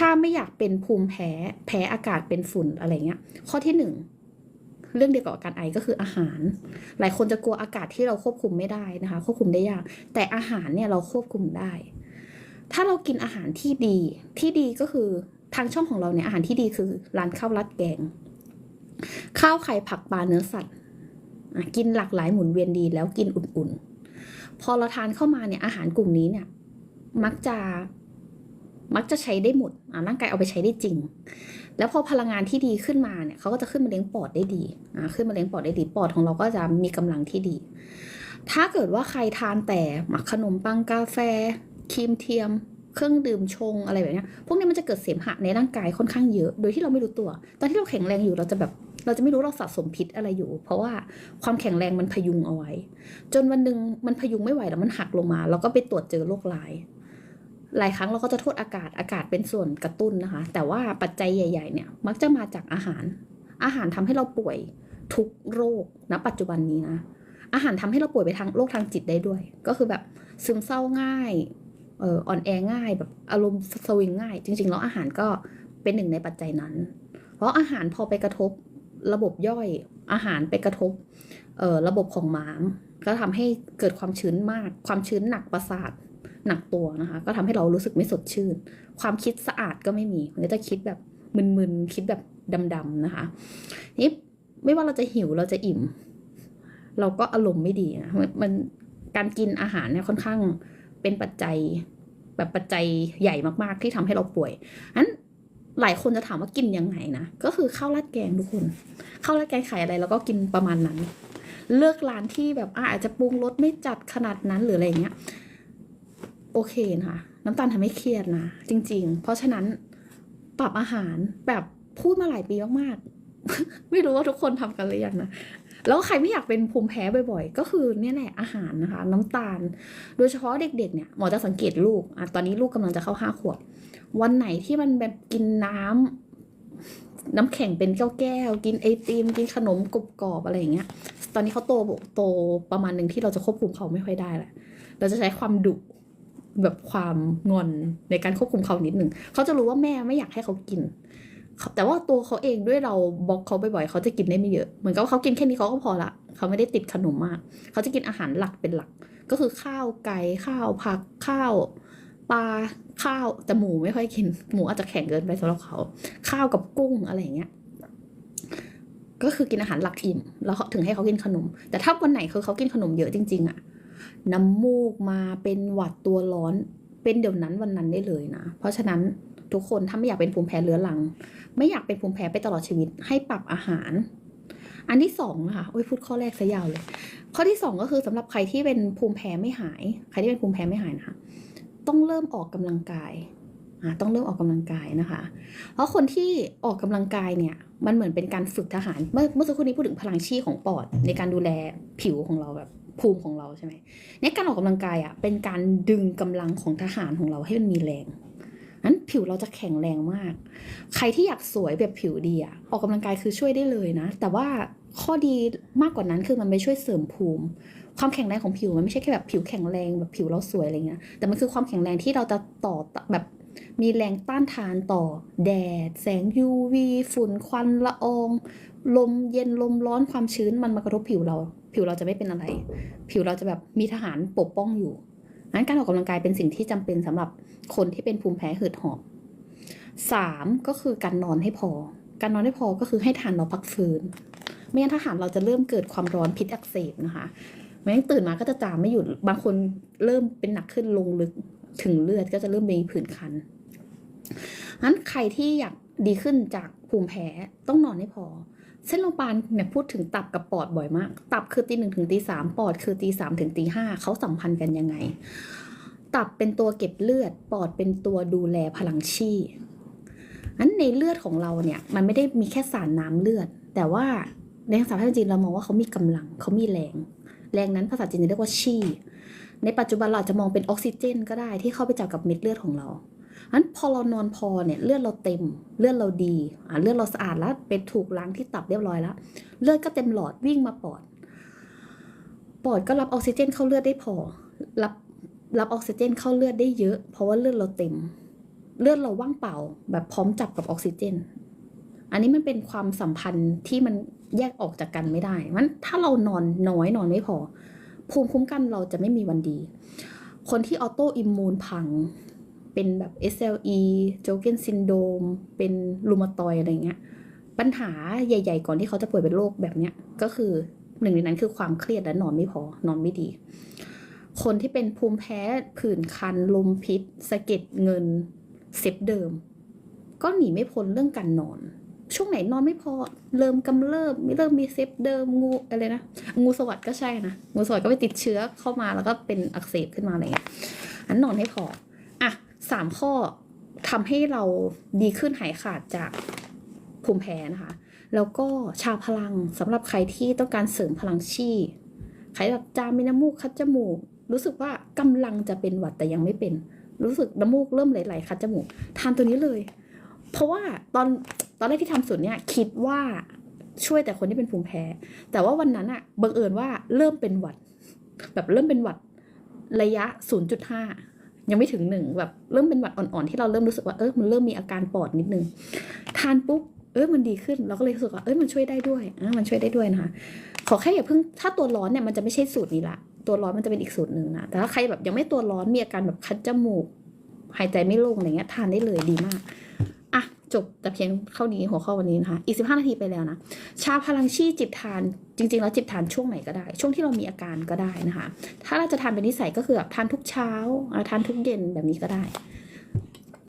ถ้าไม่อยากเป็นภูมิแพ้แพ้อากาศเป็นฝุ่นอะไรเงี้ย ข้อที่หนึ่งเรื่องเดียวกับอาการไอก็คืออาหาร หลายคนจะกลัวอากาศที่เราควบคุมไม่ได้นะคะ ควบคุมได้ยาก แต่อาหารเนี่ยเราควบคุมได้ ถ้าเรากินอาหารที่ดี ที่ดีก็คือทางช่องของเราเนี่ยอาหารที่ดีคือร้านข้าวรัดแกง ข้าวไข่ผักปลาเนื้อสัตว์อะกินหลากหลายหมุนเวียนดีแล้วกินอุ่นๆ พอเราทานเข้ามาเนี่ยอาหารกลุ่มนี้เนี่ย มักจะ มักจะใช้ได้หมดอะร่างกายเอาไปใช้ได้จริง แล้วพอพลังงานที่ดีขึ้นมาเนี่ยเขาก็จะขึ้นมาเลี้ยงปอดได้ดีอะขึ้นมาเลี้ยงปอดได้ดี ปอดของเราก็จะมีกำลังที่ดี ถ้าเกิดว่าใครทานแต่หมักขนมปังกาแฟครีมเทียม เครื่องดื่มชงอะไรแบบนี้พวกนี้มันจะเกิดเสมหะในร่างกายค่อนข้างเยอะ โดยที่เราไม่รู้ตัว ตอนที่เราแข็งแรงอยู่เราจะแบบเราจะไม่รู้เราสะสมพิษอะไรอยู่ เพราะว่าความแข็งแรงมันพยุงเอาไว้ จนวันหนึ่งมันพยุงไม่ไหวแล้วมันหักลงมา เราก็ไปตรวจเจอโรคร้าย หลายครั้งเราก็จะโทษอากาศอากาศเป็นส่วนกระตุ้นนะคะ แต่ว่าปัจจัยใหญ่ ๆ เนี่ย มักจะมาจากอาหาร อาหารทำให้เราป่วยทุกโรคณปัจจุบันนี้นะอาหารทำให้เราป่วยไปทางโรคทางจิตได้ด้วย ก็คือแบบซึมเศร้าง่ายอ่ออนแอง่ายแบบอารมณ์สวิงง่าย จริง ๆ แล้วอาหารก็เป็นหนึ่งในปัจจัยนั้น เพราะอาหารพอไปกระทบระบบย่อยอาหารไปกระทบระบบของม้ามก็ทำให้เกิดความชื้นมาก ความชื้นหนักประสาท หนักตัวนะคะ ก็ทำให้เรารู้สึกไม่สดชื่น ความคิดสะอาดก็ไม่มี มันก็จะคิดแบบมึนๆ คิดแบบดำๆนะคะนี่ไม่ว่าเราจะหิวเราจะอิ่ม เราก็อารมณ์ไม่ดีนะมันการกินอาหารเนี่ยค่อนข้างเป็นปัจจัยแบบปัจจัยใหญ่มากๆ ที่ทำให้เราป่วยอันหลายคนจะถามว่ากินยังไงนะ ก็คือข้าวราดแกงทุกคนข้าวราดแกงไขายอะไรเราก็กินประมาณนั้น เลือกร้านที่แบบอาอาจจะปรุงรสไม่จัดขนาดนั้นหรืออะไรเงี้ย โอเคนะคะน้ำตาลทำให้เครียดนะจริง ๆ เพราะฉะนั้นปรับอาหารแบบพูดมาหลายปีมากๆ ไม่รู้ว่าทุกคนทำกันหรือยังนะแล้วใครไม่อยากเป็นภูมิแพ้บ่อยๆ ก็คือเนี่ยแหละอาหารนะคะ น้ำตาล โดยเฉพาะเด็กๆเนี่ยหมอจะสังเกตลูกอะตอนนี้ลูกกำลังจะเข้าห้าขวบวันไหนที่มันแบบกินน้ำน้ำแข็งเป็นแก้วๆกินไอติม กินขนมกรุบกรอบอะไรอย่างเงี้ย ตอนนี้เขาโตโตประมาณหนึ่งที่เราจะควบคุมเขาไม่ค่อยได้แหละเราจะใช้ความดุ แบบความงอนในการควบคุมเขานิดหนึ่งเขาจะรู้ว่าแม่ไม่อยากให้เขากิน แต่ว่าตัวเขาเองด้วยเราบล็อกเขาบ่อยๆเขาจะกินได้ไม่เยอะ เหมือนกับเขากินแค่นี้เขาก็พอละเขาไม่ได้ติดขนมมาก เขาจะกินอาหารหลักเป็นหลัก ก็คือข้าวไก่ข้าวผักข้าวปลาข้าวแต่หมูไม่ค่อยกินหมูอาจจะแข็งเกินไปสำหรับเขา ข้าวกับกุ้งอะไรอย่างเงี้ยก็คือกินอาหารหลักอิ่มแล้วถึงให้เขากินขนม แต่ถ้าวันไหนคือเขากินขนมเยอะจริงๆอะ น้ำมูกมาเป็นหวัดตัวร้อน เป็นเดี๋ยวนั้นวันนั้นได้เลยนะ เพราะฉะนั้นทุกคนถ้าไม่อยากเป็นภูมิแพ้เรื้อรัง ไม่อยากเป็นภูมิแพ้ไปตลอดชีวิตให้ปรับอาหาร อันที่สองนะคะโอ้ยพูดข้อแรกซะยาวเลย ข้อที่สองก็คือสำหรับใครที่เป็นภูมิแพ้ไม่หาย ใครที่เป็นภูมิแพ้ไม่หายนะคะ ต้องเริ่มออกกำลังกายอ่าต้องเริ่มออกกำลังกายนะคะ เพราะคนที่ออกกำลังกายเนี่ย มันเหมือนเป็นการฝึกทหาร เมื่อเมื่อสักครู่นี้พูดถึงพลังชีของปอดในการดูแลผิวของเราแบบ ภูมิของเราใช่ไหมในการออกกำลังกายอะเป็นการดึงกำลังของทหารของเราให้มันมีแรงนั้นผิวเราจะแข็งแรงมาก ใครที่อยากสวยแบบผิวดีอะออกกำลังกายคือช่วยได้เลยนะ แต่ว่าข้อดีมากกว่านั้นคือมันไปช่วยเสริมภูมิ ความแข็งแรงของผิวมันไม่ใช่แค่แบบผิวแข็งแรงแบบผิวเราสวยอะไรเงี้ยแต่มันคือความแข็งแรงที่เราจะต่อแบบ มีแรงต้านทานต่อ แดด แสง UV ฝุ่นควันละออง ลมเย็นลมร้อนความชื้นมันมากระทบผิวเรา ผิวเราจะไม่เป็นอะไร ผิวเราจะแบบมีทหารปกป้องอยู่งั้นการออกกำลังกายเป็นสิ่งที่จำเป็นสำหรับคนที่เป็นภูมิแพ้หืดหอบสามก็คือการนอนให้พอ การนอนให้พอก็คือให้ทานเราพักฟื้น ไม่งั้นทหารเราจะเริ่มเกิดความร้อนพิษอักเสบนะคะไม่งั้นตื่นมาก็จะจามไม่หยุด บางคนเริ่มเป็นหนักขึ้นลงลึกถึงเลือดก็จะเริ่มมีผื่นคัน งั้นใครที่อยากดีขึ้นจากภูมิแพ้ต้องนอนให้พอ เส้นโลงปานเนี่ยพูดถึงตับกับปอดบ่อยมาก ตับคือตีหนึ่งถึงตีสามปอดคือตีสามถึงตีห้าเขาสัมพันธ์กันยังไง ตับเป็นตัวเก็บเลือด ปอดเป็นตัวดูแลพลังชีนั้นในเลือดของเราเนี่ยมันไม่ได้มีแค่สารน้ำเลือด แต่ว่าในภาษาแพระจีนเรามองว่าเขามีกำลังเขามีแรง แรงนั้นภาษาจีนจะเรียกว่าชีในปัจจุบันเราจะมองเป็นออกซิเจน ก็ได้ที่เข้าไปจับกับเม็ดเลือดของเรา นั้นพอเรานอนพอเนี่ยเลือดเราเต็ม เลือดเราดีอ่าเลือดเราสะอาดแล้วเป็นถูกล้างที่ตับเรียบร้อยแล้ว เลือดก็เต็มหลอดวิ่งมาปอด ปอดก็รับออกซิเจนเข้าเลือดได้พอ รับรับออกซิเจนเข้าเลือดได้เยอะ เพราะว่าเลือดเราเต็ม เลือดเราว่างเปล่า แบบพร้อมจับกับออกซิเจน อันนี้มันเป็นความสัมพันธ์ที่มันแยกออกจากกันไม่ได้มันถ้าเรานอนน้อยนอนไม่พอ ภูมิคุ้มกันเราจะไม่มีวันดี คนที่ออโตอิมมูนพัง เป็นแบบ SLE โจเกนซินโดมเป็นรูมาตอยอะไรเงี้ย ปัญหาใหญ่ ๆ ก่อนที่เขาจะป่วยเป็นโรคแบบเนี้ย ก็คือหนึ่งในนั้นคือความเครียดและนอนไม่พอนอนไม่ดี คนที่เป็นภูมิแพ้ผื่นคัน ลมพิษสะเก็ดเงินเซฟเดิม ก็หนีไม่พ้นเรื่องการนอน ช่วงไหนนอนไม่พอ เริ่มกำเริบเริ่มมีเซฟเดิมงูอะไรนะ งูสวัสด์ก็ใช่นะ งูสวัสด์ก็ไปติดเชื้อเข้ามาแล้วก็เป็นอักเสบขึ้นมาอะไรเงี้ยอันนอนให้พอ สามข้อทำให้เราดีขึ้นหายขาดจากภูมิแพ้นะคะ แล้วก็ชาพลังสำหรับใครที่ต้องการเสริมพลังชีใครแบบจามมีน้ำมูกคัดจมูก รู้สึกว่ากำลังจะเป็นหวัดแต่ยังไม่เป็น รู้สึกน้ำมูกเริ่มไหลๆคัดจมูก ทานตัวนี้เลย เพราะว่าตอนตอนแรกที่ทำสูตรเนี้ยคิดว่าช่วยแต่คนที่เป็นภูมิแพ้ แต่ว่าวันนั้นอะบังเอิญว่าเริ่มเป็นหวัด แบบเริ่มเป็นหวัดระยะ 0.5 ยังไม่ถึงหนึ่งแบบเริ่มเป็นหวัดอ่อนๆที่เราเริ่มรู้สึกว่าเออมันเริ่มมีอาการปอดนิดนึงทานปุ๊บเออมันดีขึ้นเราก็เลยรู้สึกว่าเออมันช่วยได้ด้วยอะมันช่วยได้ด้วยนะคะ ขอแค่อย่าเพิ่งถ้าตัวร้อนเนี่ยมันจะไม่ใช่สูตรนี้ละตัวร้อนมันจะเป็นอีกสูตรหนึ่งนะแต่ถ้าใครแบบยังไม่ตัวร้อนมีอาการแบบคัดจมูกหายใจไม่โล่งอะไรเงี้ยทานได้เลยดีมาก จบแต่เพียงเท่านี้หัวข้อวันนี้นะคะ อีกสิบห้านาทีไปแล้วนะ ชาพลังชีจิบทาน จริง ๆ แล้วจิบทานช่วงไหนก็ได้ ช่วงที่เรามีอาการก็ได้นะคะ ถ้าเราจะทานเป็นนิสัยก็คือแบบทานทุกเช้าทานทุกเย็นแบบนี้ก็ได้